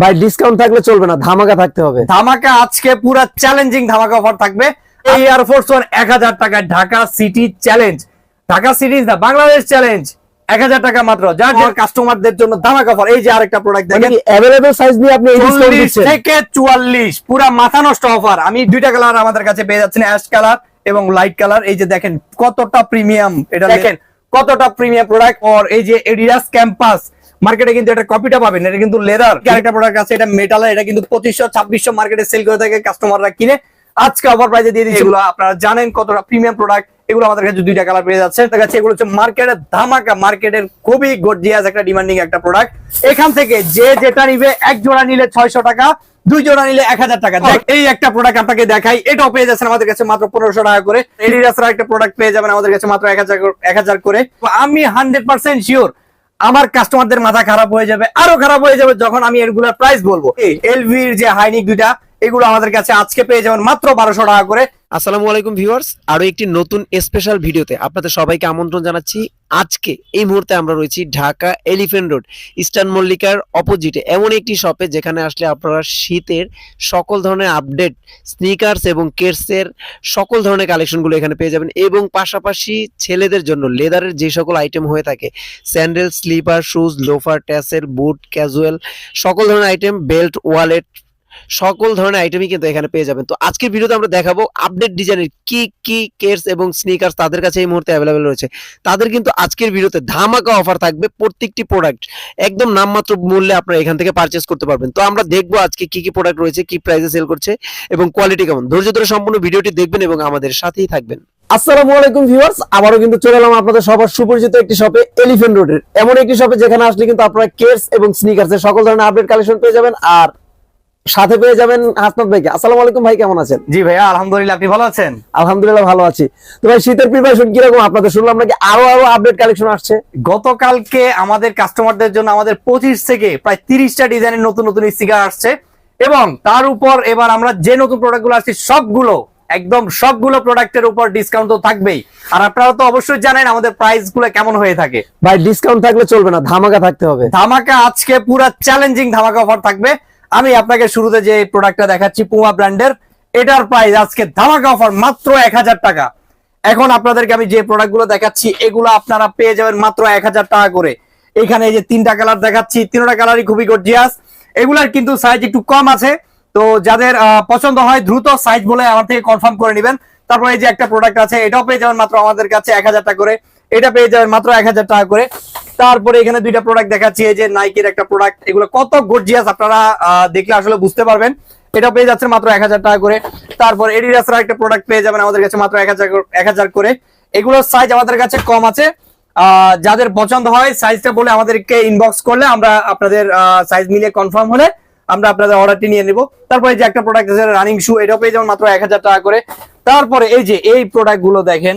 ভাই ডিসকাউন্ট থাকলে চলবে না ধামাকা থাকতে হবে। ধামাকা আজকে পুরো চ্যালেঞ্জিং ধামাকা অফার থাকবে। এই এয়ারফোর্স ওয়ান এক হাজার টাকায় Dhaka city challenge Dhaka city দা বাংলাদেশ চ্যালেঞ্জ এক হাজার টাকা মাত্র যার যার কাস্টমারদের জন্য ধামাকা অফার এই যে আরেকটা প্রোডাক্ট মানে দেখেন। অ্যাভেলেবল সাইজ নিয়ে আপনি এই ডিসকাউন্ট চল্লিশ দিচ্ছেন? থেকে চুয়াল্লিশ পুরা মাথা নষ্ট অফার আমি দুইটা কালার আমাদের কাছে পেয়ে যাচ্ছেন অ্যাশ কালার এবং লাইট কালার এই যে দেখেন কতটা প্রিমিয়াম এটা দেখেন। কতটা প্রিমিয়াম প্রোডাক্ট আর এই যে এডিডাস ক্যাম্পাস মার্কেটে কিন্তু এটা কপিটা পাবেন। এটা কিন্তু লেদার আরেকটা প্রোডাক্ট আছে এটা মেটালের এটা কিন্তু পঁচিশশো ছাব্বিশশো মার্কেটে সেল করে থাকে কাস্টমাররা কিনে। আজকে অফার প্রাইসে দিয়ে দিচ্ছি এগুলো আপনারা জানেন কতটা প্রিমিয়াম প্রোডাক্ট এগুলো আমাদের কাছে দুইটা কালার পেয়ে যাচ্ছে। তার কাছে এগুলো হচ্ছে মার্কেটের ধামাকা মার্কেটের খুবই গর্জিয়াস একটা ডিমান্ডিং একটা প্রোডাক্ট এখান থেকে যে যেটা নিবে এক জোড়া নিলে ছয়শো টাকা দুই জোড়া নিলে এক হাজার টাকা। এই একটা প্রোডাক্ট আপনাকে দেখাই এটাও পেয়ে যাচ্ছেন আমাদের কাছে মাত্র পনেরোশো টাকা করে। এডিডাসের একটা প্রোডাক্ট পেয়ে যাবেন আমাদের কাছে মাত্র এক হাজার এক হাজার করে। আমি হান্ড্রেড পার্সেন্ট শিওর আমার কাস্টমারদের মাথা খারাপ হয়ে যাবে আরও খারাপ হয়ে যাবে যখন আমি এগুলোর প্রাইস বলব। এলভির যে হাইনিক দুইটা এগুলো আমাদের কাছে আজকে পেয়ে যাবেন মাত্র বারোশো টাকা করে। আসসালামু আলাইকুম ভিউয়ার্স, আরও একটি নতুন স্পেশাল ভিডিওতে আপনাদের সবাইকে আমন্ত্রণ জানাচ্ছি। আজকে এই মুহূর্তে আমরা রয়েছি ঢাকা এলিফেন্ট রোড ইস্টার্ন মল্লিকার অপোজিটে এমন একটি শপে যেখানে আসলে আপনারা শীতের সকল ধরনের আপডেট স্নিকার্স এবং কেটসের সকল ধরনের কালেকশনগুলো এখানে পেয়ে যাবেন এবং পাশাপাশি ছেলেদের জন্য লেদারের যে সকল আইটেম হয়ে থাকে sandal slipper shoes loafer tassel boot casual সকল ধরনের আইটেম বেল্ট ওয়ালেট সকল ধরনের আইটেমই কিন্তু এখানে পেয়ে যাবেন। তো আজকের ভিডিওতে আমরা দেখাবো আপডেট ডিজাইনের কি কি কেটস এবং স্নিকার্স তাদের কাছে এই মুহূর্তে অ্যাভেলেবেল রয়েছে। তাদের কিন্তু আজকের ভিডিওতে ধামাকা অফার থাকবে প্রত্যেকটি প্রোডাক্ট একদম নামমাত্র মূল্যে আপনারা এখান থেকে পারচেস করতে পারবেন। তো আমরা দেখব আজকে কি কি প্রোডাক্ট রয়েছে, কি প্রাইসে সেল করছে এবং কোয়ালিটি কেমন। ধৈর্য ধরে সম্পূর্ণ ভিডিওটি দেখবেন এবং আমাদের সাথেই থাকবেন। আসসালামু আলাইকুম ভিউয়ার্স আবারও কিন্তু চলে এলাম আপনাদের সবার সুপরিচিত একটি শপে এলিফেন্ট রোডের এমন একটি শপে যেখানে আসলে কিন্তু আপনারা কেস এবং স্নিকার্স এর সকল ধরনের আপডেট কালেকশন পেয়ে যাবেন। আর সাথে পেয়ে যাবেন হাসনাত ভাইকে। আসসালামু আলাইকুম ভাই কেমন আছেন? জি ভাইয়া আলহামদুলিল্লাহ আপনি ভালো আছেন? আলহামদুলিল্লাহ ভালো আছি। তো ভাই শীতের প্রিপারেশন কীরকম? আপনাদের শুনলাম নাকি আরও আরও আপডেট কালেকশন আসছে। গতকালকে আমাদের কাস্টমারদের জন্য আমাদের পঁচিশ থেকে প্রায় তিরিশটা ডিজাইনের নতুন নতুন স্টিকার আসছে। এবং তার উপর এবার আমরা যে নতুন প্রোডাক্টগুলো আসছে সবগুলো একদম সবগুলো প্রোডাক্টের উপর ডিসকাউন্ট তো থাকবেই। আর আপনারা তো অবশ্যই জানেন আমাদের প্রাইসগুলো কেমন হয়ে থাকে। ভাই ডিসকাউন্ট থাকলে চলবে না ধামাকা থাকতে হবে। ধামাকা আজকে পুরো চ্যালেঞ্জিং ধামাকা অফার থাকবে। আমি আপনাকে শুরুতে যে প্রোডাক্টটা দেখাচ্ছি পুমা ব্র্যান্ডের এটার প্রাইস আজকে ধামাকা অফার মাত্র এক হাজার টাকা। এখন আপনাদেরকে আমি যে প্রোডাক্টগুলো দেখাচ্ছি, এগুলো আপনারা পেয়ে যাবেন মাত্র এক হাজার টাকা করে। এখানে যে তিনটা কালার দেখাচ্ছি, তিনটা কালারই খুবই গর্জিয়াস এগুলার কিন্তু সাইজ একটু কম আছে। তো যাদের পছন্দ হয়, দ্রুত সাইজ বলে আমার থেকে কনফার্ম করে নেবেন। তারপরে এই যে একটা প্রোডাক্ট আছে, এটাও পেয়ে যাবেন মাত্র আমাদের কাছে এক হাজার টাকা করে। এটা পেয়ে যাবেন মাত্র এক হাজার টাকা করে। তারপরে এখানে দুইটা প্রোডাক্ট দেখাচ্ছি, এই যে নাইকের একটা প্রোডাক্ট এগুলো কত গর্জিয়াস আপনারা দেখলে আসলে বুঝতে পারবেন। এটা পেয়ে যাচ্ছে মাত্র এক হাজার টাকা করে। তারপর এডিডাসের একটা প্রোডাক্ট পেয়ে যাবেন আমাদের কাছে মাত্র এক হাজার করে। এগুলোর সাইজ আমাদের কাছে কম আছে। যাদের পছন্দ হয় সাইজটা বলে আমাদেরকে ইনবক্স করলে আমরা আপনাদের সাইজ মিলিয়ে কনফার্ম হলে আমরা আপনাদের অর্ডারটি নিয়ে নেব। তারপরে যে একটা প্রোডাক্ট আছে রানিং শু এটাও পেয়ে যাবেন মাত্র এক হাজার টাকা করে। তারপরে এই যে এই প্রোডাক্টগুলো দেখেন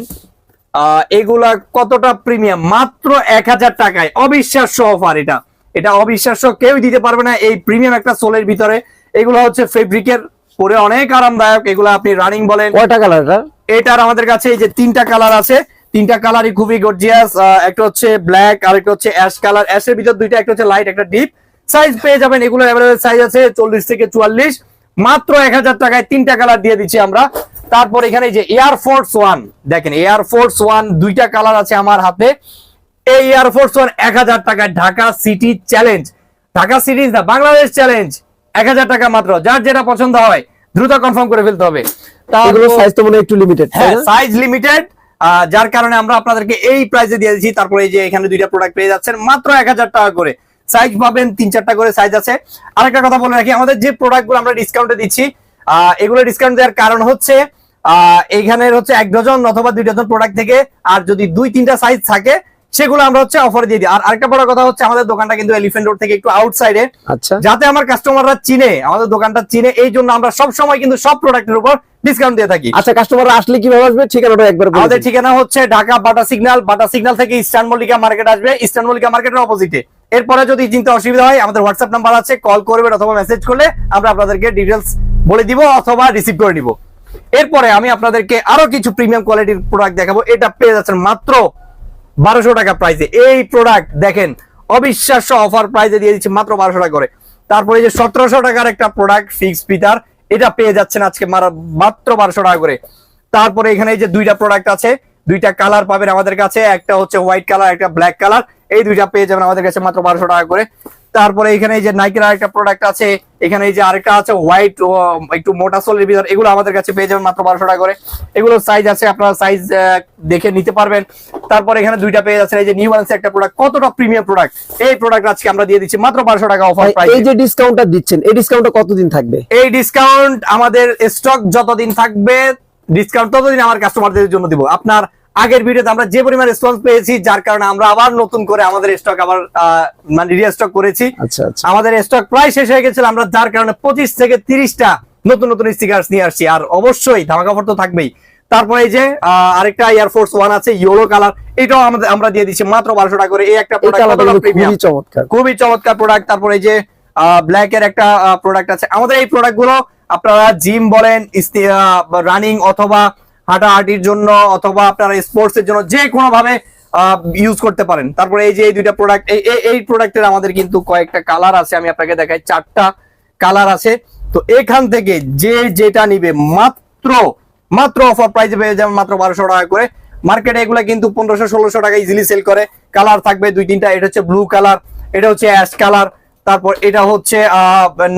এগুলা কতটা প্রিমিয়াম? মাত্র এক হাজার টাকায়। অবিশ্বাস্য অফার এটা। এটা অবিশ্বাস্য কেউ দিতে পারবে না এই প্রিমিয়াম একটা সোলের ভিতরে। এগুলো হচ্ছে ফেব্রিকের পরে অনেক আরামদায়ক। এগুলো আপনি রানিং বলেন। কয়টা কালার এটা? এটার আমাদের কাছে এই যে তিনটা কালার আছে। তিনটা কালারই খুবই গর্জিয়াস একটা হচ্ছে ব্ল্যাক আর একটা হচ্ছে অ্যাশ কালার অ্যাশের ভিতর দুইটা একটা হচ্ছে লাইট একটা ডিপ সাইজ পেয়ে যাবেন এগুলো অ্যাভেলেবেল সাইজ আছে চল্লিশ থেকে চুয়াল্লিশ। মাত্র এক হাজার টাকায় তিনটা কালার দিয়ে দিচ্ছি আমরা। তারপর এখানে যে এয়ার ফোর্স ওয়ান দেখেন এয়ার ফোর্স ওয়ান দুইটা কালার আছে আমার হাতে। এই এয়ার ফোর্স ওয়ান এক হাজার টাকায় Dhaka city challenge Dhaka city না বাংলাদেশ চ্যালেঞ্জ এক হাজার টাকা মাত্র যার যেটা পছন্দ হয় দ্রুত কনফার্ম করে ফেলতে হবে। এগুলো তারপর- সাইজ তো মনে একটু লিমিটেড হ্যাঁ সাইজ লিমিটেড যার কারণে আমরা আপনাদেরকে এই প্রাইসে দিয়ে দিচ্ছি তারপরে এই যে এখানে দুইটা প্রোডাক্ট পেয়ে যাচ্ছেন মাত্র এক হাজার টাকা করে। সাইজ পাবেন তিন চারটা করে সাইজ আছে। আরেকটা কথা বলে রাখি আমাদের যে প্রোডাক্টগুলো আমরা ডিসকাউন্টে দিচ্ছি আহ, এগুলো ডিসকাউন্ট দেওয়ার কারণ হচ্ছে এইখানের হচ্ছে এক ডজন অথবা দুই ডজন প্রোডাক্ট থেকে আর যদি দুই তিনটা সাইজ থাকে সেগুলো আমরা হচ্ছে অফার দিয়ে দিই। আর আরেকটা বড় কথা হচ্ছে আমাদের দোকানটা কিন্তু এলিফেন্ট রোড থেকে একটু আউটসাইডে আচ্ছা। যাতে আমার কাস্টমাররা চিনে আমাদের দোকানটা চিনে এই জন্য আমরা সব সময় কিন্তু সব প্রোডাক্টের উপর ডিসকাউন্ট দিয়ে থাকি। আচ্ছা কাস্টমাররা আসলে কীভাবে আসবে? ঠিকানাটা একবার বলে আমাদের ঠিকানা হচ্ছে Dhaka Bata signal. Bata signal থেকে ইস্টার্ন মল্লিকা মার্কেট আসবে। ইস্টার্ন মল্লিকা মার্কেটের অপোজিটে এরপরে যদি চিন্তা অসুবিধা হয় আমাদের হোয়াটসঅ্যাপ নাম্বার আছে কল করবেন অথবা মেসেজ করলে আমরা আপনাদেরকে ডিটেলস বলে দিব অথবা রিসিভ করে নিব। এরপরে আমি আপনাদেরকে আরও কিছু প্রিমিয়াম কোয়ালিটির প্রোডাক্ট দেখাবো। এটা পেয়ে যাচ্ছেন মাত্র বারোশো টাকা প্রাইসে এই প্রোডাক্ট দেখেন, অবিশ্বাস্য অফার প্রাইসে দিয়ে দিচ্ছি মাত্র বারোশো টাকা করে। তারপরে যে সতেরোশো টাকার একটা প্রোডাক্ট ফিক্স পিতার এটা পেয়ে যাচ্ছেন আজকে মাত্র বারোশো টাকা করে। তারপরে এখানে এই যে দুইটা প্রোডাক্ট আছে, দুইটা কালার পাবেন আমাদের কাছে, একটা হচ্ছে হোয়াইট কালার একটা ব্ল্যাক কালার এই দুইটা পেয়ে যাবেন আমাদের কাছে মাত্র বারোশো টাকা করে। তারপরে এখানে এই যে নাইকের আরেকটা প্রোডাক্ট আছে এখানে এই যে আরেকটা আছে হোয়াইট একটু মোটা সোলের ভিতর এগুলো আমাদের কাছে পেয়ে যাবেন মাত্র বারোশো টাকা করে। এগুলো সাইজ আছে আপনারা সাইজ দেখে নিতে পারবেন। তারপর এখানে দুইটা পেয়ে যাচ্ছে এই যে নিউ ব্যালেন্স একটা প্রোডাক্ট কতটা প্রিমিয়াম প্রোডাক্ট এই প্রোডাক্ট আজকে আমরা দিয়ে দিচ্ছি মাত্র বারোশো টাকা অফার প্রাইস এই যে ডিসকাউন্টটা দিচ্ছেন এই ডিসকাউন্টটা কতদিন থাকবে? এই ডিসকাউন্ট আমাদের স্টক যতদিন থাকবে ডিসকাউন্ট ততদিন আমার কাস্টমারদের জন্য দিব। আপনার আগের ভিডিওতে আমরা যে পরিমাণ রেসপন্স পেয়েছি যার কারণে আমরা আবার নতুন করে আমাদের স্টক আবার মানে রিস্টক করেছি। আচ্ছা আচ্ছা। আমাদের স্টক প্রায় শেষ হয়ে গেছিল আমরা যার কারণে পঁচিশ থেকে তিরিশটা নতুন নতুন স্টিকার নিয়ে আসছি। আর অবশ্যই ধামাকা তো থাকবেই। তারপরে এই যে আরেকটা এয়ারফোর্স ওয়ান আছে ইয়েলো কালার এটাও আমাদের আমরা দিয়ে দিচ্ছি মাত্র বারোশো টাকা করে। এই একটা খুবই চমৎকার। খুবই চমৎকার প্রোডাক্ট তারপরে এই যে ব্ল্যাক এর একটা প্রোডাক্ট আছে। আমাদের এই প্রোডাক্টগুলো আপনারা জিম বলেন রানিং অথবা হাঁটাহাঁটির জন্য অথবা আপনারা স্পোর্টস এর জন্য যে কোনো ভাবে ইউজ করতে পারেন। তারপরে এই যে এই দুইটা প্রোডাক্ট এই প্রোডাক্টের আমাদের কিন্তু কয়েকটা কালার আছে, আমি আপনাকে দেখাই। চারটা কালার আছে। তো এখান থেকে যে যেটা নিবে মাত্র মাত্র অফার প্রাইসে পেয়ে যাবেন মাত্র বারোশো টাকা করে। মার্কেটে এগুলা কিন্তু পনেরোশো, ষোলোশো টাকা ইজিলি সেল করে। কালার থাকবে দুই, তিনটা। এটা হচ্ছে ব্লু কালার এটা হচ্ছে অ্যাশ কালার তারপর এটা হচ্ছে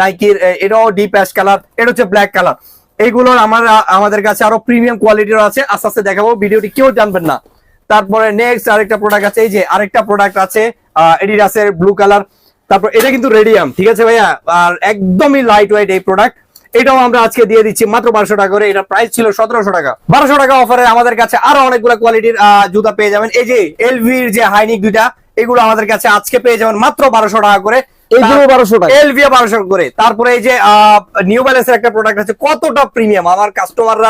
নাইকির এটাও ডিপ অ্যাশ কালার এটা হচ্ছে ব্ল্যাক কালার এইগুলোর আমার আমাদের কাছে আরও প্রিমিয়াম কোয়ালিটির আছে। আস্তে আস্তে দেখাবো, ভিডিওটি কেউ জানবেন না। তারপরে নেক্সট আরেকটা প্রোডাক্ট আছে, এই যে আরেকটা প্রোডাক্ট আছে এডিডাসের ব্লু কালার তারপর এটা কিন্তু রেডিয়াম ঠিক আছে ভাইয়া? আর একদমই লাইট ওয়েট এই প্রোডাক্ট এটাও আমরা আজকে দিয়ে দিচ্ছি মাত্র বারোশো টাকা করে। এটা প্রাইস ছিল সতেরোশো টাকা। বারোশো টাকা অফারে আমাদের কাছে আরও অনেকগুলো কোয়ালিটির জুতা পেয়ে যাবেন। এই যে এলভির যে হাইনিক দুইটা, এগুলো আমাদের কাছে আজকে পেয়ে যাবেন মাত্র বারোশো টাকা করে। এইগুলো বারোশো টাকা। এলভিয়া বারোশো করে। তারপরে এই যে নিউ ব্যালেন্সের একটা প্রোডাক্ট আছে কতটা প্রিমিয়াম আমার কাস্টমাররা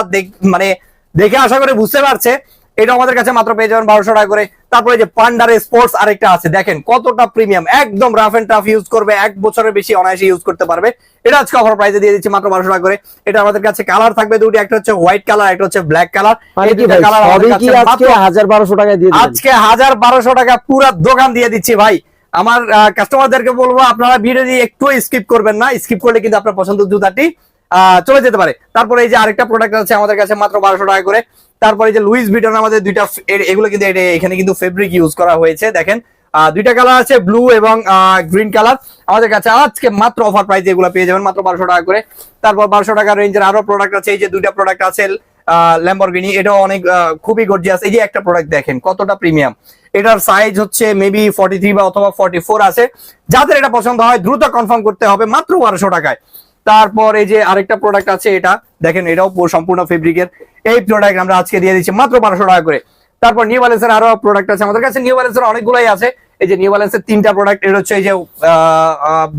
মানে দেখে আশা করে বুঝতে পারছে। এটা আমাদের কাছে মাত্র পেয়ে যাবেন বারোশো টাকা করে। তারপরে যে পান্ডার স্পোর্টস আরেকটা আছে দেখেন কতটা প্রিমিয়াম একদম রাফ এন্ড টাফ ইউজ করবে এক বছরের বেশি অনায়াসে ইউজ করতে পারবে। এটা আজকে অফার প্রাইসে দিয়ে দিচ্ছি মাত্র বারোশো টাকা করে। এটা আমাদের কাছে কালার থাকবে দুটি একটা হচ্ছে হোয়াইট কালার একটা হচ্ছে ব্ল্যাক কালার মানে কি ভাই আজকে হাজার বারোশো দিয়ে আজকে হাজার বারোশো টাকা পুরা দোকান দিয়ে দিচ্ছি ভাই। আমার কাস্টমারদেরকে বলব, আপনারা ভিডিও দিয়ে একটু স্কিপ করবেন না স্কিপ করলে কিন্তু আপনার পছন্দের জুতাটি চলে যেতে পারে। তারপরে এই যে আরেকটা প্রোডাক্ট আছে আমাদের কাছে মাত্র বারোশো টাকা করে। তারপরে যে লুইস ভিটন আমাদের দুইটা এগুলো কিন্তু এখানে কিন্তু ফেব্রিক ইউজ করা হয়েছে, দেখেন। দুইটা কালার আছে ব্লু এবং গ্রিন কালার আমাদের কাছে আজকে মাত্র অফার প্রাইস এগুলো পেয়ে যাবেন, মাত্র বারোশো টাকা করে। তারপর বারোশো টাকা রেঞ্জের আরও প্রোডাক্ট আছে, এই যে দুইটা প্রোডাক্ট আছে ল্যাম্বরগিনি এটাও অনেক খুবই গর্জিয়াস এই যে একটা প্রোডাক্ট দেখেন, কতটা প্রিমিয়াম এটার সাইজ হচ্ছে মেবি ফর্টি থ্রি বা অথবা ফর্টি ফোর আছে। যাদের এটা পছন্দ হয়, দ্রুত কনফার্ম করতে হবে মাত্র বারোশো টাকায়। তারপর এই যে আরেকটা প্রোডাক্ট আছে এটা, দেখেন এটাও পুরো সম্পূর্ণ ফেব্রিকের এই প্রোডাক্ট আমরা আজকে দিয়ে দিচ্ছি মাত্র বারোশো টাকা করে। তারপর নিউ ব্যালেন্সের আরও প্রোডাক্ট আছে। আমাদের কাছে নিউ ব্যালেন্সের অনেকগুলোই আছে। এই যে নিউ ব্যালেন্সের তিনটা প্রোডাক্ট এটা হচ্ছে এই যে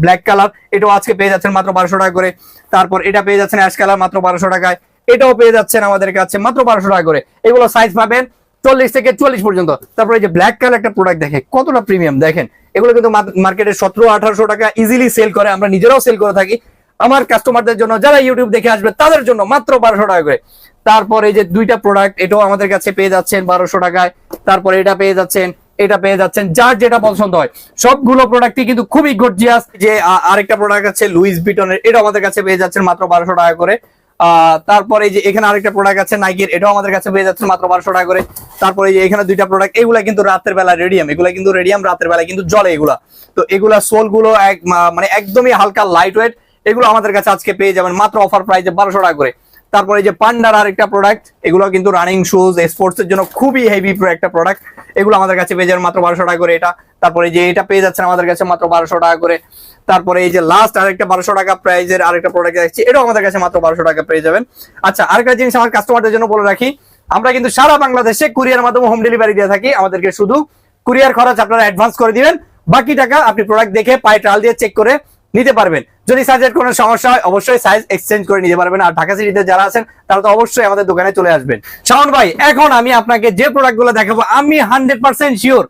ব্ল্যাক কালার এটাও আজকে পেয়ে যাচ্ছেন মাত্র বারোশো টাকা করে। তারপর এটা পেয়ে যাচ্ছেন অ্যাশ কালার মাত্র বারোশো টাকায়। এটাও পেয়ে যাচ্ছেন আমাদের কাছে মাত্র বারোশো টাকা করে। এগুলো সাইজ পাবেন চল্লিশ থেকে চল্লিশ পর্যন্ত। তারপরে এই যে ব্ল্যাক কালার একটা প্রোডাক্ট দেখে কতটা প্রিমিয়াম দেখেন। এগুলো কিন্তু মার্কেটে সতেরো, আঠারোশো টাকা ইজিলি সেল করে, আমরা নিজেরাও সেল করে থাকি। আমার কাস্টমারদের জন্য, যারা ইউটিউব দেখে আসবে, তাদের জন্য মাত্র বারোশো টাকা করে। তারপরে যে দুইটা প্রোডাক্ট এটাও আমাদের কাছে পেয়ে যাচ্ছেন বারোশো টাকায়। তারপর এটা পেয়ে যাচ্ছেন, এটা পেয়ে যাচ্ছেন, যার যেটা পছন্দ হয়। সবগুলো প্রোডাক্টই কিন্তু খুবই গর্জিয়াস যে আরেকটা প্রোডাক্ট আছে লুইস বিটনের এটা আমাদের কাছে পেয়ে যাচ্ছেন মাত্র বারোশো টাকা করে। তারপরে এই যে এখানে আরেকটা প্রোডাক্ট আছে নাইকের এটাও আমাদের কাছে পেয়ে যাচ্ছে মাত্র বারোশো টাকা করে। তারপরে এই যে এখানে দুইটা প্রোডাক্ট এগুলা কিন্তু রাতের বেলা রেডিয়াম এগুলা কিন্তু রেডিয়াম রাতের বেলা কিন্তু জলে এগুলা। তো এগুলা সোলগুলো এক মানে একদমই হালকা লাইট ওয়েট এগুলো আমাদের কাছে আজকে পেয়ে যাবেন মাত্র অফার প্রাইসে বারোশো টাকা করে। তারপরে যে পান্ডার আরেকটা প্রোডাক্ট এগুলো কিন্তু রানিং শুজ স্পোর্টস এর জন্য খুবই হেভি একটা প্রোডাক্ট এগুলো আমাদের কাছে পেয়ে যাবেন মাত্র বারোশো টাকা করে এটা। তারপরে যে এটা পেয়ে যাচ্ছেন আমাদের কাছে মাত্র বারোশো টাকা করে। তারপরে এই যে লাস্ট আরেকটা বারোশো টাকা প্রাইজের আরেকটা প্রোডাক্ট দেখছি, এটাও আমাদের কাছে মাত্র বারোশো টাকা পেয়ে যাবেন। আচ্ছা আরেকটা জিনিস আমার কাস্টমারদের জন্য বলে রাখি, আমরা কিন্তু সারা বাংলাদেশে কুরিয়ার মাধ্যমে হোম ডেলিভারি দিয়ে থাকি। আমাদেরকে শুধু কুরিয়ার খরচ আপনারা অ্যাডভান্স করে দিবেন, বাকি টাকা আপনি প্রোডাক্ট দেখে, পায়ে ট্রাল দিয়ে চেক করে নিতে পারবেন। যদি সাইজের কোনো সমস্যা হয় অবশ্যই সাইজ এক্সচেঞ্জ করে নিতে পারবেন। আর ঢাকা সিটিতে যারা আছেন তারা তো অবশ্যই আমাদের দোকানে চলে আসবেন। শাওন ভাই এখন আমি আপনাকে যে প্রোডাক্টগুলো দেখাবো আমি হান্ড্রেড পার্সেন্ট শিওর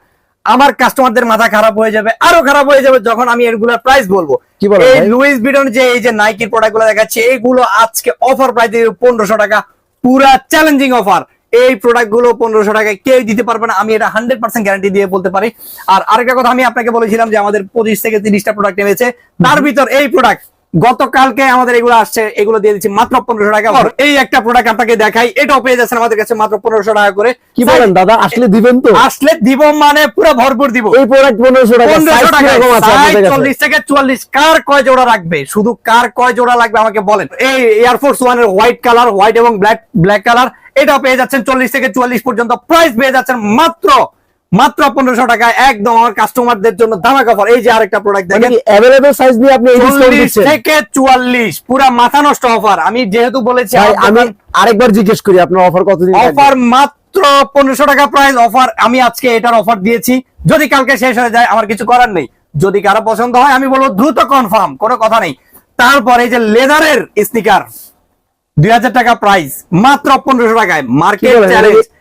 আমার কাস্টমারদের মাথা খারাপ হয়ে যাবে আরও খারাপ হয়ে যাবে যখন আমি এগুলোর প্রাইস বলব। কি বলেন এই লুইস বিটন যে এই যে নাইকির প্রোডাক্টগুলো দেখাচ্ছে এইগুলো আজকে অফার প্রাইস পনেরোশো টাকা। পুরা চ্যালেঞ্জিং অফার এই প্রোডাক্টগুলো পনেরোশো টাকায় কেউ দিতে পারবে না। আমি এটা হান্ড্রেড পার্সেন্ট গ্যারান্টি দিয়ে বলতে পারি। আর আরেকটা কথা আমি আপনাকে বলেছিলাম যে আমাদের পঁচিশ থেকে তিরিশটা প্রোডাক্ট নেমেছে। তার ভিতর এই প্রোডাক্ট গতকালকে আমাদের এগুলো আসছে এগুলো দিয়ে দিচ্ছি মাত্র পনেরোশো টাকা। এই একটা প্রোডাক্ট আপনাকে দেখাই এটাও পেয়ে যাচ্ছেন আমাদের কাছে মাত্র পনেরোশো টাকা করে। কি বলেন দাদা আসলে দিবেন তো? আসলে দিব মানে পুরো ভরপুর দিব। এই প্রোডাক্ট পনেরোশো টাকা? চল্লিশ থেকে চুয়াল্লিশ। কার কয় জোড়া রাখবে শুধু কার কয় জোড়া লাগবে আমাকে বলেন। এই এয়ারফোর্স ওয়ানের হোয়াইট কালার হোয়াইট এবং ব্ল্যাক ব্ল্যাক কালার এটাও পেয়ে যাচ্ছেন চল্লিশ থেকে চুয়াল্লিশ পর্যন্ত প্রাইস পেয়ে যাচ্ছেন মাত্র মাত্র পনেরোশো টাকা একদম আমার কাস্টমারদের জন্য দামা কভার এই যে আরেকটা প্রোডাক্ট মানে দেখেন। available নিয়ে আপনি চল্লিশ থেকে চুয়াল্লিশ পুরা মাথা নষ্ট অফার আমি যেহেতু বলেছি আমি আরেকবার জিজ্ঞেস করি আপনার অফার কতদিন অফার মাত্র পনেরোশো টাকা প্রাইস অফার আমি আজকে এটার অফার দিয়েছি। যদি কালকে শেষ হয়ে যায় আমার কিছু করার নেই। যদি কারও পছন্দ হয় আমি বলব দ্রুত কনফার্ম কোনো কথা নেই। তারপরে এই যে লেদারের স্নিকার দুই হাজার টাকা প্রাইস মাত্র পনেরোশো টাকায়। Market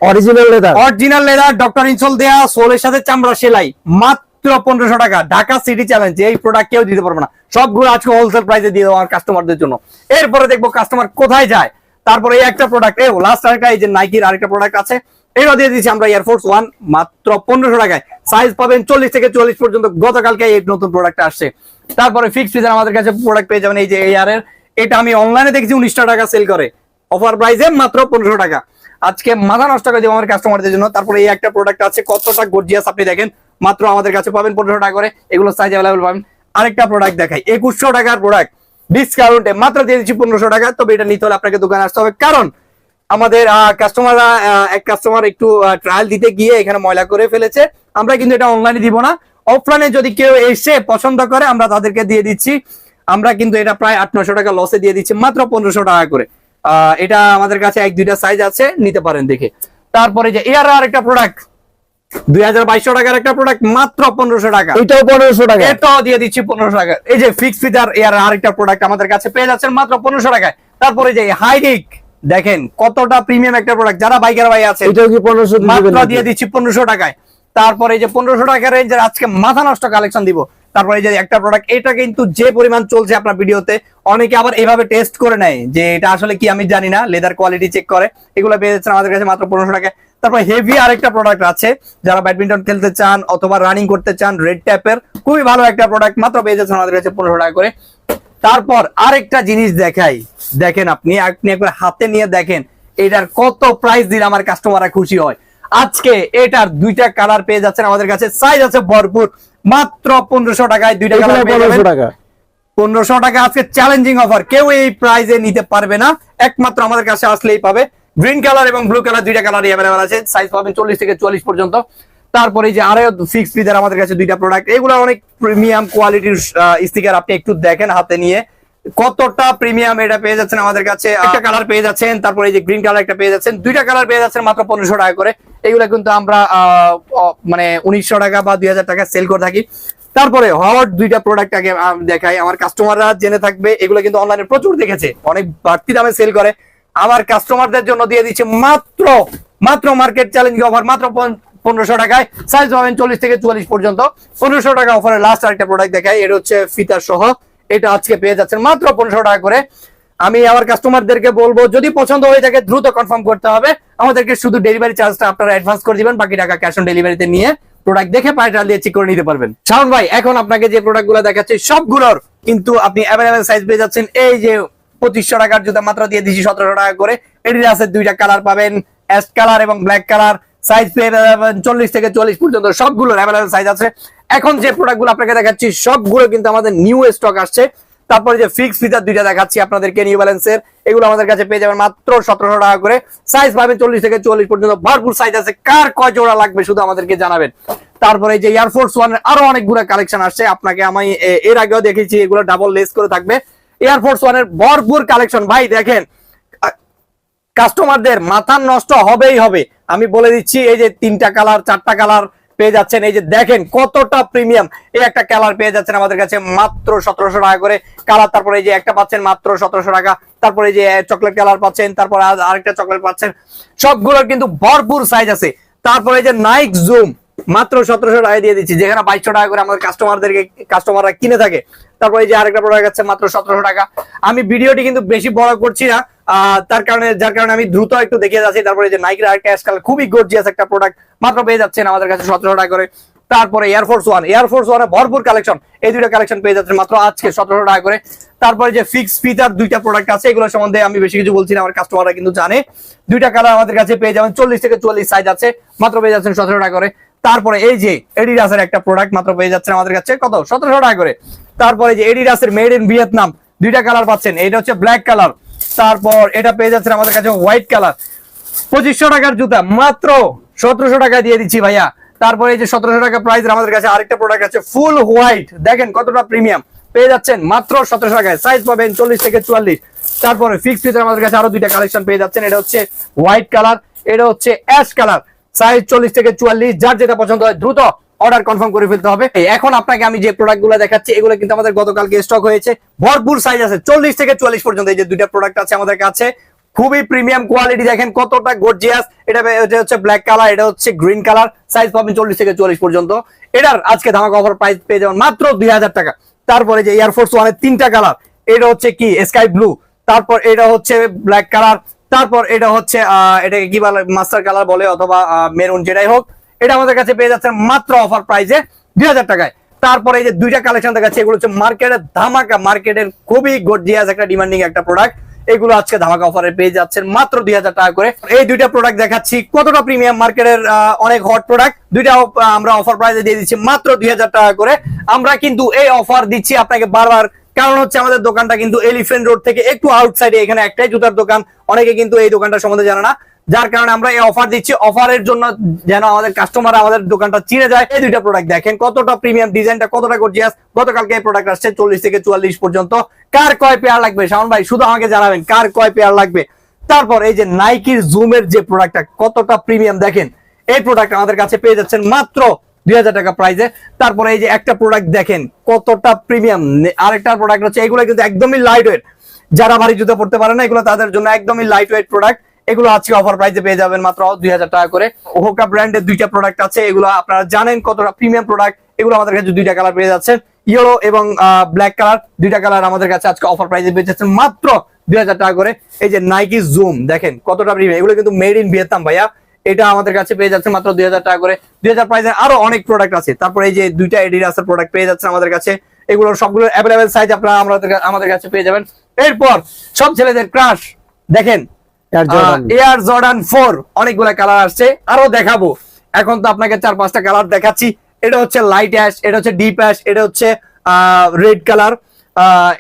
original leather original leather doctor insole দেয়া সোলের সাথে চামড়া সেলাই মাত্র পনেরোশো টাকা। ঢাকা সিটি চ্যালেঞ্জ এই প্রোডাক্ট কেউ দিতে পারবে না। সবগুলো আজকে হোলসেল প্রাইসে দিয়ে দেবো আমার কাস্টমারদের জন্য। এরপরে দেখব কাস্টমার কোথায় যায়। তারপরে এই একটা প্রোডাক্ট এই লাস্ট আরেকটা এই যে নাইকির আরেকটা প্রোডাক্ট আছে। এটাও দিয়ে দিচ্ছি আমরা এয়ারফোর্স ওয়ান মাত্র পনেরোশো টাকায়। সাইজ পাবেন চল্লিশ থেকে চল্লিশ পর্যন্ত। গতকালকে এই নতুন প্রোডাক্ট আসছে। তারপরে ফিক্স ফিজার আমাদের কাছে প্রোডাক্ট পেয়ে যাবেন এই যে এয়ার এর এটা আমি অনলাইনে দেখেছি উনিশটা টাকা সেল করে। অফার প্রাইসে মাত্র পনেরোশো টাকা। আজকে মাথা নষ্ট করে দেবো আমার কাস্টমারদের জন্য। তারপরে এই একটা প্রোডাক্ট আছে, কতটা গর্জিয়াস আপনি দেখেন। মাত্র আমাদের কাছে পাবেন পনেরোশো টাকা করে। এগুলো সাইজ অ্যাভেলেবল পাবেন। আরেকটা প্রোডাক্ট দেখাই। একুশশো টাকার প্রোডাক্ট ডিসকাউন্টে মাত্র দিয়ে দিচ্ছি পনেরোশো টাকা। তবে এটা নিতে হলে আপনাকে দোকানে আসতে হবে। কারণ আমাদের কাস্টমাররা এক কাস্টমার একটু ট্রায়াল দিতে গিয়ে এখানে ময়লা করে ফেলেছে। আমরা কিন্তু এটা অনলাইনে দিব না। অফলাইনে যদি কেউ এসে পছন্দ করে, আমরা তাদেরকে দিয়ে দিচ্ছি। আমরা কিন্তু এটা প্রায় আট নশো টাকা লসে দিয়ে দিচ্ছি মাত্র পনেরোশো টাকা করে। এটা আমাদের কাছে এক দুইটা সাইজ আছে নিতে পারেন দেখে। তারপরে যে এয়ার আর একটা প্রোডাক্ট দুই হাজার বাইশশো টাকার একটা প্রোডাক্ট মাত্র পনেরোশো টাকা। এটাও পনেরোশো টাকা। এটাও দিয়ে দিচ্ছি পনেরোশো টাকা। এই যে ফিক্স ফিচার এর আরেকটা প্রোডাক্ট আমাদের কাছে পেয়ে যাচ্ছেন মাত্র পনেরোশো টাকায়। তারপরে যে হাইডিক দেখেন কতটা প্রিমিয়াম একটা প্রোডাক্ট যারা বাইকের ভাই আছে মাত্র দিয়ে দিচ্ছি পনেরোশো টাকায়। তারপরে যে পনেরোশো টাকার রেঞ্জের আজকে মাথা নষ্ট কালেকশন দিব। তারপরে যে একটা প্রোডাক্ট এটা কিন্তু যে পরিমাণ চলছে আপনার ভিডিওতে, অনেকে আবার এভাবে টেস্ট করে নেয় যে এটা আসলে কি আমি জানি না লেদার কোয়ালিটি চেক করে। এগুলো পেয়ে যাচ্ছেন আমাদের কাছে মাত্র পনেরোশো টাকায় তারপর হেভি আরেকটা প্রোডাক্ট আছে, যারা ব্যাডমিন্টন খেলতে চান অথবা রানিং করতে চান রেড ট্যাপের খুবই ভালো একটা প্রোডাক্ট মাত্র পেয়ে যাচ্ছেন আমাদের কাছে পনেরোশো টাকা করে। তারপর আরেকটা জিনিস দেখাই, দেখেন আপনি আপনি একবার হাতে নিয়ে দেখেন, এটার কত প্রাইস দিলে আমার কাস্টমাররা খুশি হয়। আজকে এটার দুইটা কালার পেয়ে যাচ্ছেন আমাদের কাছে। সাইজ আছে ভরপুর। মাত্র পনেরোশো টাকায় দুইটা কালার পনেরোশো টাকা। পনেরোশো টাকা আজকে চ্যালেঞ্জিং অফার কেউ এই প্রাইজে নিতে পারবে না। একমাত্র আমাদের কাছে আসলেই পাবে। গ্রিন কালার এবং ব্লু কালার দুইটা কালারই অ্যাভেলেবল আছে। সাইজ পাবেন চল্লিশ থেকে চল্লিশ পর্যন্ত। তারপরে যে আরও ফিক্স ফিজার আমাদের কাছে দুইটা প্রোডাক্ট এগুলো অনেক প্রিমিয়াম কোয়ালিটির স্টিকার আপনি একটু দেখেন হাতে নিয়ে। কতটা প্রিমিয়াম এটা পেয়ে যাচ্ছেন আমাদের কাছে? একটা কালার পেয়ে যাচ্ছেন তারপরে এই যে গ্রিন কালার একটা পেয়ে যাচ্ছেন। দুইটা কালার পেয়ে যাচ্ছেন মাত্র পনেরোশো টাকা করে। এগুলো কিন্তু আমরা মানে উনিশশো টাকা বা দুই হাজার টাকা সেল করে থাকি। তারপরে হট দুইটা প্রোডাক্ট আগে দেখাই। আমার কাস্টমাররা জেনে থাকবে এগুলো কিন্তু অনলাইনে প্রচুর দেখেছে। অনেক বাড়তি দামে সেল করে। আমার কাস্টমারদের জন্য দিয়ে দিচ্ছে মাত্র মাত্র মার্কেট চ্যালেঞ্জ অফার মাত্র পনেরোশো টাকায়। সাইজ পাবেন চল্লিশ থেকে চুয়াল্লিশ পর্যন্ত। পনেরোশো টাকা অফারের লাস্ট আরেকটা প্রোডাক্ট দেখায় এটা হচ্ছে ফিতার সহ এটা আজকে পেয়ে যাচ্ছেন। মাত্র পনেরোশো টাকা করে। আমি আমার কাস্টমারদেরকে বলব, যদি পছন্দ হয়ে থাকে, দ্রুত কনফার্ম করতে হবে। আমাদেরকে শুধু ডেলিভারি চার্জটা আপনারা অ্যাডভান্স করে দিবেন, বাকি টাকা ক্যাশ অন ডেলিভারিতে নিয়ে প্রোডাক্ট দেখে পায়টা দিয়ে চেক করে নিতে পারবেন। শাওন ভাই, এখন আপনাকে যে প্রোডাক্টগুলো দেখাচ্ছি, সবগুলোর কিন্তু আপনি অ্যাভেলেবেল সাইজ পেয়ে যাচ্ছেন। এই যে পঁচিশশো টাকার জুতা, মাত্র দিয়ে দিচ্ছি সতেরোশো টাকা করে। এটির আছে দুইটা কালার পাবেন অ্যাশ কালার এবং ব্ল্যাক কালার সাইজ পেয়ে যাবেন চল্লিশ থেকে চল্লিশ পর্যন্ত সবগুলোর অ্যাভেলেবেল সাইজ আছে। এখন যে প্রোডাক্টগুলো আপনাকে দেখাচ্ছি, সবগুলো কিন্তু আমাদের নিউ স্টক আসছে। তারপরে যে ফিক্স ফিচার দুইটা দেখাচ্ছি আপনাদেরকে নিউ ব্যালেন্সের এগুলো আমাদের কাছে পেয়ে যাবেন মাত্র সতেরোশো টাকা করে। সাইজ পাবেন চল্লিশ থেকে চল্লিশ পর্যন্ত। ভরপুর সাইজ আছে। কার কয় জোড়া লাগবে শুধু আমাদেরকে জানাবেন। তারপরে যে এয়ারফোর্স ওয়ান আরও অনেকগুলো কালেকশন আসছে। আপনাকে আমি এর আগেও দেখেছি এগুলো ডাবল লেস করে থাকবে। এয়ারফোর্স ওয়ানের ভরপুর কালেকশন ভাই, দেখেন কাস্টমারদের মাথা নষ্ট হবেই হবে। আমি বলে দিচ্ছি, এই যে তিনটা কালার, চারটা কালার পেয়ে যাচ্ছেন। এই যে দেখেন কতটা প্রিমিয়াম। এই একটা কালার পেয়ে যাচ্ছেন আমাদের কাছে মাত্র সতেরোশো টাকা করে কালার। তারপরে এই যে একটা পাচ্ছেন মাত্র সতেরোশো টাকা। তারপরে এই যে চকলেট কালার পাচ্ছেন, তারপর আরেকটা চকলেট পাচ্ছেন। সবগুলোর কিন্তু ভরপুর সাইজ আছে। তারপরে এই যে নাইক জুম মাত্র সতেরোশো টাকা দিয়ে দিচ্ছি। যেখানে বাইশশো টাকা করে আমাদের কাস্টমারদেরকে কাস্টমাররা কিনে থাকে। তারপরে এই যে আরেকটা প্রোডাক্ট আছে, মাত্র সতেরোশো টাকা। আমি ভিডিওটি কিন্তু বেশি বড় করছি না। তার কারণে, যার কারণে আমি দ্রুত একটু দেখিয়ে যাচ্ছি। তারপরে যে নাইকের আরেকটা কালার খুবই গর্জিয়াস একটা প্রোডাক্ট মাত্র পেয়ে যাচ্ছেন আমাদের কাছে সতেরো টাকা করে। তারপরে এয়ারফোর্স ওয়ান এয়ারফোর্স ওয়ানে ভরপুর কালেকশন এই দুইটা কালেকশন পেয়ে যাচ্ছেন মাত্র আজকে সতেরো টাকা করে। তারপরে যে ফিক্স ফিতার দুইটা প্রোডাক্ট আছে, এগুলো সম্বন্ধে আমি বেশি কিছু বলছি না, আমার কাস্টমাররা কিন্তু জানে। দুইটা কালার আমাদের কাছে পেয়ে যাবেন, চল্লিশ থেকে চল্লিশ সাইজ আছে, মাত্র পেয়ে যাচ্ছেন সতেরো টাকা করে। তারপরে এই যে এডিডাসের একটা প্রোডাক্ট মাত্র পেয়ে যাচ্ছেন আমাদের কাছে, কত? সতেরোশো টাকা করে। তারপরে যে এডিডাসের মেড ইন ভিয়েতনাম দুইটা কালার পাচ্ছেন। এটা হচ্ছে ব্ল্যাক কালার তারপর এটা পেয়ে যাচ্ছেন আমাদের কাছে হোয়াইট কালার পঁচিশশো টাকার জুতা, মাত্র সতেরোশো টাকা দিয়ে দিচ্ছি ভাইয়া। তারপরে এই যে সতেরোশো টাকা প্রাইস আমাদের কাছে আরেকটা প্রোডাক্ট আছে ফুল হোয়াইট দেখেন কতটা প্রিমিয়াম পেয়ে যাচ্ছেন মাত্র সতেরোশো টাকায়। সাইজ পাবেন চল্লিশ থেকে চুয়াল্লিশ। তারপরে ফিক্স ফিচার আমাদের কাছে আরও দুইটা কালেকশন পেয়ে যাচ্ছেন। এটা হচ্ছে হোয়াইট কালার এটা হচ্ছে অ্যাশ কালার সাইজ চল্লিশ থেকে চুয়াল্লিশ, যার যেটা পছন্দ হয় দ্রুত অর্ডার কনফার্ম করে ফেলতে হবে। এখন আপনাকে আমি যে প্রোডাক্টগুলো দেখাচ্ছি এগুলো কিন্তু আমাদের গতকালকে স্টক হয়েছে। ভরপুর সাইজ আছে চল্লিশ থেকে চুয়াল্লিশ পর্যন্ত এই যে দুইটা প্রোডাক্ট আছে আমাদের কাছে। খুবই প্রিমিয়াম কোয়ালিটি দেখেন কতটা গর্জিয়াস এটা এটা হচ্ছে ব্ল্যাক কালার এটা হচ্ছে গ্রিন কালার সাইজ পাবেন চল্লিশ থেকে চল্লিশ পর্যন্ত। এটার আজকে ধামাকা অফার প্রাইস পেয়ে যাবেন মাত্র দুই হাজার টাকা। তারপরে যে এয়ারফোর্স ওয়ানের তিনটা কালার এটা হচ্ছে কি? স্কাই ব্লু তারপর এটা হচ্ছে ব্ল্যাক কালার তারপর এটা হচ্ছে আহ, এটাকে কি বলে? মাস্টার কালার বলে অথবা মেরুন যেটাই হোক। এটা আমাদের কাছে পেয়ে যাচ্ছে মাত্র অফার প্রাইসে দুই হাজার টাকায়। তারপরে এই যে দুইটা কালেকশন দেখাচ্ছে, এগুলো হচ্ছে মার্কেটের ধামাকা মার্কেটের খুবই গর্জিয়াস একটা ডিমান্ডিং একটা প্রোডাক্ট এগুলো আজকে ধামাকা অফারে পেয়ে যাচ্ছেন মাত্র দুই হাজার টাকা করে। এই দুইটা প্রোডাক্ট দেখাচ্ছি, কতটা প্রিমিয়াম মার্কেটের অনেক হট প্রোডাক্ট দুইটা আমরা অফার প্রাইসে দিয়ে দিচ্ছি মাত্র দুই হাজার টাকা করে। আমরা কিন্তু এই অফার দিচ্ছি আপনাকে বারবার, কারণ হচ্ছে আমাদের দোকানটা কিন্তু এলিফেন্ট রোড থেকে একটু আউটসাইডে এখানে একটাই জুতার দোকান। অনেকে কিন্তু এই দোকানটা সম্বন্ধে জানে না। যার কারণে আমরা এই অফার দিচ্ছি। অফারের জন্য যেন আমাদের কাস্টমার আমাদের দোকানটা চিনে যায়। এই দুইটা প্রোডাক্ট দেখেন, কতটা প্রিমিয়াম ডিজাইনটা কতটা গর্জিয়াস গতকালকে এই প্রোডাক্ট আসছে চল্লিশ থেকে চুয়াল্লিশ পর্যন্ত। কার কয় পেয়ার লাগবে? শাওন ভাই, শুধু আমাকে জানাবেন, কার কয় পেয়ার লাগবে? তারপর এই যে নাইকির জুমের যে প্রোডাক্টটা কতটা প্রিমিয়াম দেখেন? এই প্রোডাক্ট আমাদের কাছে পেয়ে যাচ্ছেন মাত্র দুই হাজার টাকা প্রাইসে তারপরে এই যে একটা প্রোডাক্ট দেখেন, কতটা প্রিমিয়াম আরেকটা প্রোডাক্ট হচ্ছে, এগুলো কিন্তু একদমই লাইট ওয়েট যারা ভারী জুতো পড়তে পারে না, এগুলো তাদের জন্য একদমই লাইট ওয়েট প্রোডাক্ট এগুলো আজকে অফার প্রাইসে পেয়ে যাবেন মাত্র দুই হাজার টাকা করে। হোকা ব্র্যান্ডের দুইটা প্রোডাক্ট আছে, এগুলো আপনারা জানেন কতটা প্রিমিয়াম প্রোডাক্ট এগুলো আমাদের কাছে দুইটা কালার পেয়ে যাচ্ছেন। ইয়েলো এবং ব্ল্যাক কালার দুইটা কালার আমাদের কাছে আজকে অফার প্রাইসে পেয়ে যাচ্ছেন মাত্র দুই হাজার টাকা করে। এই যে নাইকি জুম দেখেন কতটা প্রিমিয়াম এগুলো কিন্তু মেড ইন ভিয়েতনাম ভাইয়া। এটা আমাদের কাছে পেয়ে যাচ্ছে মাত্র দুই হাজার টাকা করে। দুই হাজার প্রাইসের আরও অনেক প্রোডাক্ট আছে। তারপরে এই যে দুইটা এডিডাসের প্রোডাক্ট পেয়ে যাচ্ছে আমাদের কাছে। এগুলোর সবগুলো অ্যাভেলেবেল সাইজ আপনারা আমাদের কাছে পেয়ে যাবেন। এরপর সব ছেলেদের ক্রাশ দেখেন। এয়ার জর্ডান ফোর অনেকগুলো কালার আসছে। আরও দেখাবো। এখন তো আপনাকে চার পাঁচটা কালার দেখাচ্ছি। এটা হচ্ছে লাইট অ্যাশ এটা হচ্ছে ডিপ অ্যাশ এটা হচ্ছে রেড কালার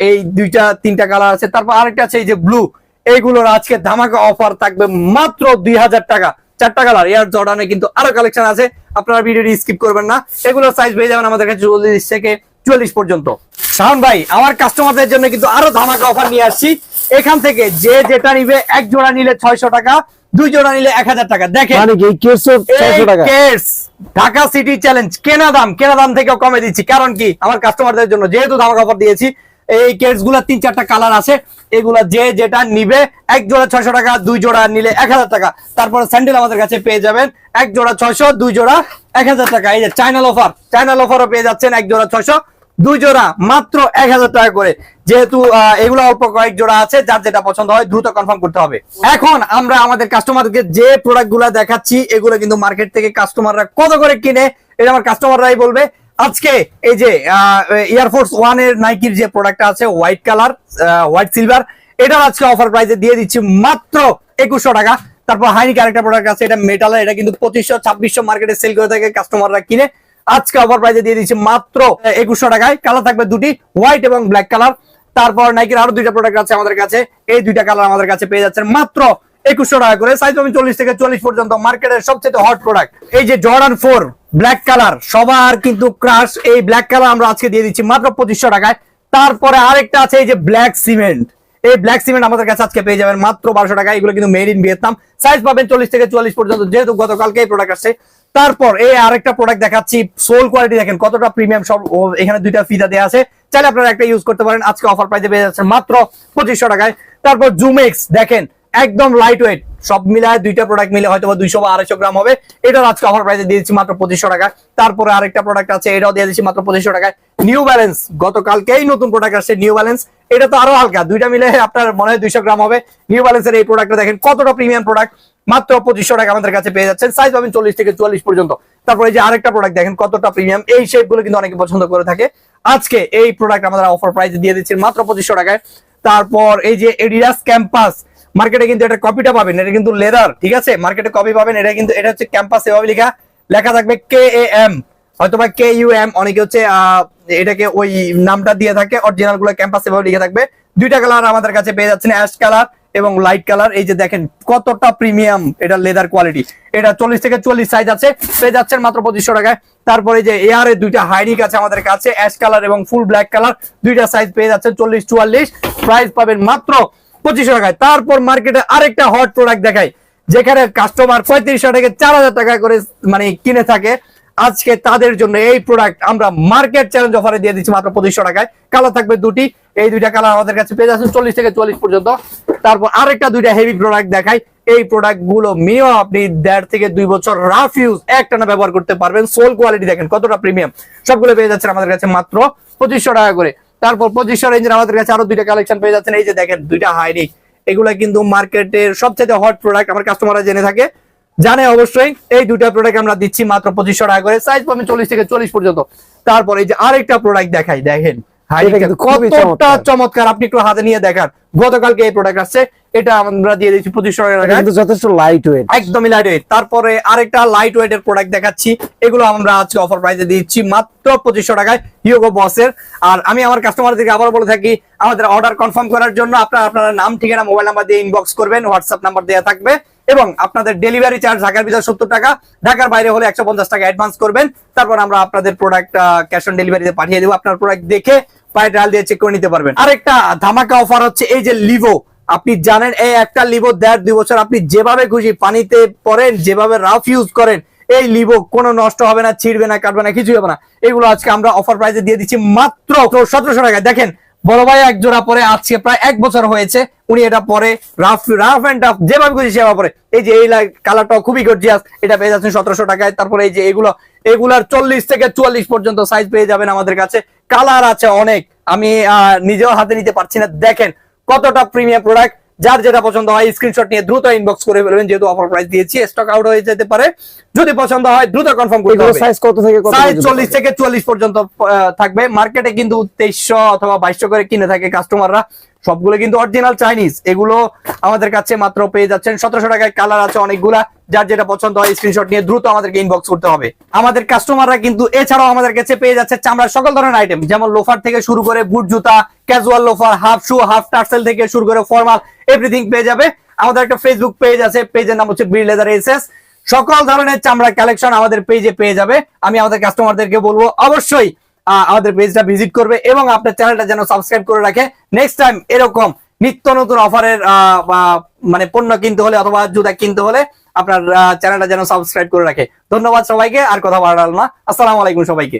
এই দুইটা তিনটা কালার আছে। তারপর আরেকটা আছে এই যে ব্লু এইগুলোর আজকে ধামাকা অফার থাকবে মাত্র দুই হাজার টাকা। চারটা কালার এয়ার জর্ডানে কিন্তু আরও কালেকশন আছে। আপনারা ভিডিওটি স্কিপ করবেন না। এগুলোর সাইজ পেয়ে যাবেন আমাদের কাছে চল্লিশ থেকে চুয়াল্লিশ পর্যন্ত। শাহন ভাই আমার কাস্টমারদের জন্য কিন্তু আরও ধামাকা অফার নিয়ে আসছি। এখান থেকে যে যেটা নিবে এক জোড়া নিলে ছয়শো টাকা দুই জোড়া নিলে এক হাজার টাকা। দেখেন মানে ঢাকা সিটি চ্যালেঞ্জ কেনা দাম কেনা দাম থেকেও কমে দিচ্ছি। কারণ কি আমার কাস্টমারদের জন্য যেহেতু ধামাকা অফার দিয়েছি এই কেসগুলা তিন চারটা কালার আছে এগুলা যে যেটা নিবে এক জোড়া ছয়শো টাকা দুই জোড়া নিলে এক হাজার টাকা। তারপরে স্যান্ডেল আমাদের কাছে পেয়ে যাবেন এক জোড়া ছয়শো দুই জোড়া এক হাজার টাকা। এই যে চাইনাল অফার চাইনাল অফারও পেয়ে যাচ্ছেন এক জোড়া ছয়শো দুই জোড়া মাত্র এক হাজার টাকা করে। যেহেতু এগুলো অল্প কয়েক জোড়া আছে, যার যেটা পছন্দ হয় দ্রুত কনফার্ম করতে হবে। এখন আমরা আমাদের কাস্টমারকে যে প্রোডাক্টগুলা দেখাচ্ছি, এগুলো কিন্তু মার্কেট থেকে কাস্টমাররা কত করে কিনে, এটা আমার কাস্টমাররাই বলবে। আজকে এই যে এয়ারফোর্স ওয়ানের নাইকির যে প্রোডাক্ট আছে হোয়াইট কালার হোয়াইট সিলভার এটা আজকে অফার প্রাইসে দিয়ে দিচ্ছি মাত্র একুশশো টাকা। তারপর হাইনিক আরেকটা প্রোডাক্ট আছে, এটা মেটালের এটা কিন্তু পঁচিশশো, ছাব্বিশশো মার্কেটে সেল করে থাকে কাস্টমাররা কিনে। আজকে অফার প্রাইসে দিয়ে দিচ্ছি মাত্র একুশশো টাকায়। কালার থাকবে দুটি হোয়াইট এবং ব্ল্যাক কালার তারপর নাইকের আরও দুইটা প্রোডাক্ট আছে আমাদের কাছে। এই দুইটা কালার আমাদের কাছে পেয়ে যাচ্ছেন মাত্র একুশশো টাকা করে। সাইজ পাবেন চল্লিশ থেকে চল্লিশ পর্যন্ত মার্কেটের সবচেয়ে হট প্রোডাক্ট এই যে জর্ডান ফোর ব্ল্যাক কালার সবার কিন্তু ক্রাশ এই ব্ল্যাক কালার আমরা আজকে দিয়ে দিচ্ছি মাত্র পঁচিশশো টাকায়। তারপরে আরেকটা আছে এই যে ব্ল্যাক সিমেন্ট এই ব্ল্যাক সিমেন্ট আমাদের কাছে আজকে পেয়ে যাবেন মাত্র বারোশো টাকা এগুলো কিন্তু মেড ইন ভিয়েতনাম সাইজ পাবেন চল্লিশ থেকে চুয়াল্লিশ পর্যন্ত, যেহেতু গতকালকে এই প্রোডাক্ট আসছে। তারপর এই আরেকটা প্রোডাক্ট দেখাচ্ছি সোল কোয়ালিটি দেখেন কতটা প্রিমিয়াম সব এখানে দুইটা ফিতা দেওয়া আছে। চাইলে আপনারা একটা ইউজ করতে পারেন, আজকে অফার প্রাইসে পেয়ে যাচ্ছেন মাত্র পঁচিশশো টাকায়। তারপর জুমেক্স দেখেন একদম লাইট ওয়েট সব মিলায় দুইটা প্রোডাক্ট মিলে হয়তো দুইশো বা আড়াইশো গ্রাম হবে। এটার আজকে অফার প্রাইসে দিয়ে দিচ্ছি মাত্র পঁচিশশো টাকা তারপরে আরেকটা প্রোডাক্ট আছে, এটাও দিয়ে দিচ্ছি মাত্র পঁচিশশো টাকায়। নিউ ব্যালেন্স গতকালকেই নতুন প্রোডাক্ট আসছে নিউ ব্যালেন্স এটা তো আরও হালকা, দুইটা মিলে আপনার মনে হয় দুইশো গ্রাম হবে। নিউ ব্যালেন্সের এই প্রোডাক্টটা দেখেন কতটা প্রিমিয়াম প্রোডাক্ট মাত্র পঁচিশশো টাকা আমাদের কাছে পেয়ে যাচ্ছেন। সাইজ পাবেন চল্লিশ থেকে চুয়াল্লিশ পর্যন্ত। তারপরে যে আরেকটা প্রোডাক্ট দেখেন, কতটা প্রিমিয়াম এই শেপগুলো কিন্তু অনেকে পছন্দ করে থাকে। আজকে এই প্রোডাক্ট আমাদের অফার প্রাইস দিয়ে দিচ্ছি মাত্র পঁচিশশো টাকায়। তারপর এই যে এডিডাস ক্যাম্পাস মার্কেটে কিন্তু এটা কপিটা পাবেন। এটা কিন্তু লেদার ঠিক আছে? মার্কেটে কপি পাবেন। এটা কিন্তু, এটা হচ্ছে ক্যাম্পাস এভাবে লেখা লেখা থাকবে কে এ এম হয়তোবা কে ইউ এম অনেকে হচ্ছে এটাকে ওই নামটা দিয়ে থাকে অরিজিনালগুলো ক্যাম্পাস এভাবে লিখে থাকবে। দুইটা কালার আমাদের কাছে পেয়ে যাচ্ছেন অ্যাশ কালার এবং লাইট কালার এই যে দেখেন কতটা প্রিমিয়াম এটা লেদার কোয়ালিটি এটা চল্লিশ থেকে চল্লিশ সাইজ আছে, পেয়ে যাচ্ছেন মাত্র পঁচিশশো টাকায়। তারপরে যে এয়ারে দুইটা হাইনিক আছে আমাদের কাছে অ্যাশ কালার এবং ফুল ব্ল্যাক কালার দুইটা সাইজ পেয়ে যাচ্ছে চল্লিশ চুয়াল্লিশ। প্রাইস পাবেন মাত্র পঁচিশশো টাকায়। তারপর মার্কেটে আরেকটা হট প্রোডাক্ট দেখায় যেখানে কাস্টমার পঁয়ত্রিশশো থেকে চার হাজার টাকা করে মানে কিনে থাকে। আজকে তাদের জন্য এই প্রোডাক্ট আমরা মার্কেট চ্যালেঞ্জ অফারে দিয়ে দিচ্ছি মাত্র পঁচিশশো টাকায়। কালার থাকবে দুটি। এই দুইটা কালার আমাদের কাছে পেয়ে যাচ্ছে চল্লিশ থেকে চল্লিশ পর্যন্ত। তারপর আরেকটা দুইটা হেভি প্রোডাক্ট দেখাই। এই প্রোডাক্টগুলো মিনিমাম আপনি দেড় থেকে দুই বছর রাফ ইউজ একটানা ব্যবহার করতে পারবেন। সোল কোয়ালিটি দেখেন কতটা প্রিমিয়াম সবগুলো পেয়ে যাচ্ছেন আমাদের কাছে মাত্র পঁচিশশো টাকা করে। তারপর পঁচিশশো রেঞ্জের আমাদের কাছে আরও দুইটা কালেকশন পেয়ে যাচ্ছেন। এই যে দেখেন দুইটা হাইনিক এগুলা কিন্তু মার্কেটের সবচেয়ে হট প্রোডাক্ট আমার কাস্টমাররা জেনে থাকে। জানে অবশ্যই এই দুটা প্রোডাক্ট আমরা দিচ্ছি মাত্র পঁচিশশো টাকা করে সাইজ পাবেন চল্লিশ থেকে চল্লিশ পর্যন্ত। তারপর এই যে আরেকটা প্রোডাক্ট দেখাই দেখেন কতটা চমৎকার। আপনি একটু হাতে নিয়ে দেখান। গতকালকে এই প্রোডাক্ট আসছে এটা আমরা দিয়ে দিচ্ছি পঁচিশশো টাকা যথেষ্ট লাইট ওয়েট একদমই লাইট ওয়েট তারপরে আরেকটা লাইট ওয়েট এর প্রোডাক্ট দেখাচ্ছি এগুলো আমরা আজকে অফার প্রাইসে দিচ্ছি মাত্র পঁচিশশো টাকায় বসের আর আমি আমার কাস্টমারদেরকে আবার বলে থাকি আমাদের অর্ডার কনফার্ম করার জন্য আপনারা আপনার নাম ঠিকানা মোবাইল নাম্বার দিয়ে ইনবক্স করবেন হোয়াটসঅ্যাপ নাম্বার দেওয়া থাকবে। এবং আপনাদের ডেলিভারি চার্জ ঢাকার ভিতরে সত্তর টাকা, ঢাকার বাইরে হলে একশো পঞ্চাশ টাকা অ্যাডভান্স করবেন। তারপর আমরা আপনাদের প্রোডাক্ট ক্যাশ অন ডেলিভারিতে পাঠিয়ে দেবো। আপনার প্রোডাক্ট দেখে পায়ে ডাল দিয়ে চেক করে নিতে পারবেন। আরেকটা ধামাকা অফার হচ্ছে এই যে লিভো আপনি জানেন, এই একটা লিভো দেড় দুই বছর আপনি যেভাবে খুশি পানিতে পড়েন যেভাবে রাফ ইউজ করেন, এই লিভো কোনো নষ্ট হবে না, ছিঁড়বে না, কাটবে না, কিছুই হবে না। এগুলো আজকে আমরা অফার প্রাইসে দিয়ে দিচ্ছি মাত্র সতেরোশো টাকায়। দেখেন বড় ভাই এক জোড়া পরে আজকে প্রায় এক বছর হয়েছে, উনি এটা পরে রাফ রাফ এন্ড টাফ যেভাবে খুশি সেভাবে পরে। এই যে এই কালারটা খুবই গর্জিয়াস এটা পেয়ে যাচ্ছেন সতেরোশো টাকায়। তারপরে এই যে এগুলো, এগুলার চল্লিশ থেকে চুয়াল্লিশ পর্যন্ত সাইজ পেয়ে যাবেন আমাদের কাছে। কালার আছে অনেক, আমি নিজেও হাতে নিতে পারছি না। দেখেন কতটা প্রিমিয়াম প্রোডাক্ট যার যেটা পছন্দ হয় স্ক্রিনশট নিয়ে দ্রুত ইনবক্স করে ফেলবেন যেহেতু অফার প্রাইস দিয়েছি স্টক আউট হয়ে যেতে পারে। যদি পছন্দ হয় দ্রুত কনফার্ম করতে এগুলো সাইজ কত থেকে কত সাইজ পর্যন্ত চল্লিশ পাবে? থেকে চুয়াল্লিশ পর্যন্ত থাকবে। মার্কেটে কিন্তু তেইশশো অথবা বাইশশো করে কিনে থাকে কাস্টমাররা সবগুলো কিন্তু অরিজিনাল চাইনিজ এগুলো আমাদের কাছে মাত্র পেয়ে যাচ্ছেন। সতেরোশো টাকায় কালার আছে অনেকগুলা। যার যেটা পছন্দ হয় স্ক্রিনশট নিয়ে দ্রুত আমাদেরকে ইনবক্স করতে হবে। আমাদের কাস্টমাররা কিন্তু এছাড়াও আমাদের কাছে পেয়ে যাচ্ছে চামড়ার সকল ধরনের আইটেম যেমন লোফার থেকে শুরু করে বুট জুতা casual loafer half shoe half tassel থেকে শুরু করে ফর্মাল এভরিথিং পেয়ে যাবে। আমাদের একটা ফেসবুক পেজ আছে পেজের নাম হচ্ছে ব্রি লেদার এসএস সকল ধরনের চামড়া কালেকশন আমাদের পেজে পেয়ে যাবে। আমি আমাদের কাস্টমারদেরকে বলব, অবশ্যই আমাদের পেজটা ভিজিট করবে এবং আপনার চ্যানেলটা যেন সাবস্ক্রাইব করে রাখে। নেক্সট টাইম এরকম নিত্য নতুন অফারের মানে পণ্য কিনতে হলে অথবা জুতা কিনতে হলে আপনার চ্যানেলটা যেন সাবস্ক্রাইব করে রাখে। ধন্যবাদ সবাইকে, আর কথা বাড়াল না। আসসালামু আলাইকুম সবাইকে।